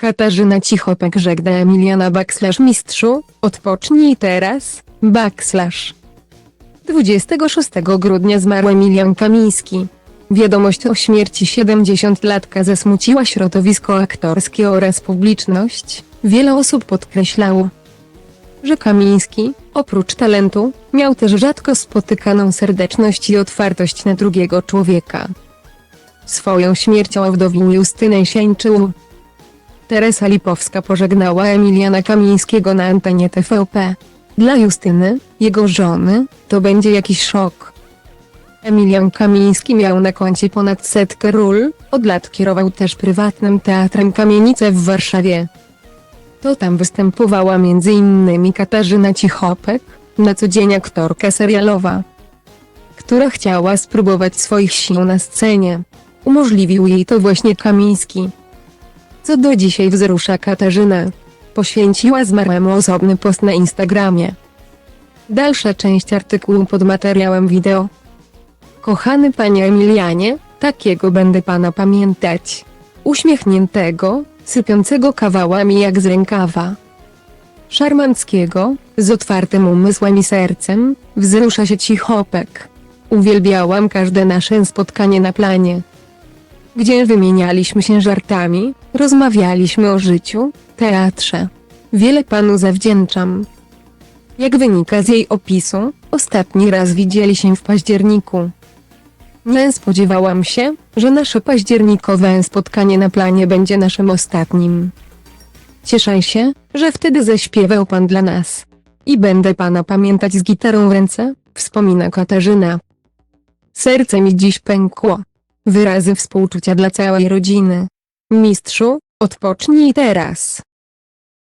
Katarzyna Cichopek żegna Emiliana backslash mistrzu, odpocznij teraz, backslash. 26 grudnia zmarł Emilian Kamiński. Wiadomość o śmierci 70-latka zasmuciła środowisko aktorskie oraz publiczność. Wiele osób podkreślało, że Kamiński, oprócz talentu, miał też rzadko spotykaną serdeczność i otwartość na drugiego człowieka. Swoją śmiercią owdowił Justynę Sieńczył. Teresa Lipowska pożegnała Emiliana Kamińskiego na antenie TVP. Dla Justyny, jego żony, to będzie jakiś szok. Emilian Kamiński miał na koncie ponad setkę ról, od lat kierował też prywatnym teatrem Kamienice w Warszawie. To tam występowała m.in. Katarzyna Cichopek, na co dzień aktorka serialowa, która chciała spróbować swoich sił na scenie. Umożliwił jej to właśnie Kamiński. Co do dzisiaj wzrusza Katarzynę. Poświęciła zmarłemu osobny post na Instagramie. Dalsza część artykułu pod materiałem wideo. Kochany panie Emilianie, takiego będę pana pamiętać. Uśmiechniętego, sypiącego kawałami jak z rękawa. Szarmanckiego, z otwartym umysłem i sercem, wzrusza się cichopek. Uwielbiałam każde nasze spotkanie na planie. Gdzie wymienialiśmy się żartami, rozmawialiśmy o życiu, teatrze. Wiele panu zawdzięczam. Jak wynika z jej opisu, ostatni raz widzieli się w październiku. Nie spodziewałam się, że nasze październikowe spotkanie na planie będzie naszym ostatnim. Cieszę się, że wtedy zaśpiewał pan dla nas. I będę pana pamiętać z gitarą w ręce, wspomina Katarzyna. Serce mi dziś pękło. Wyrazy współczucia dla całej rodziny. Mistrzu, odpocznij teraz.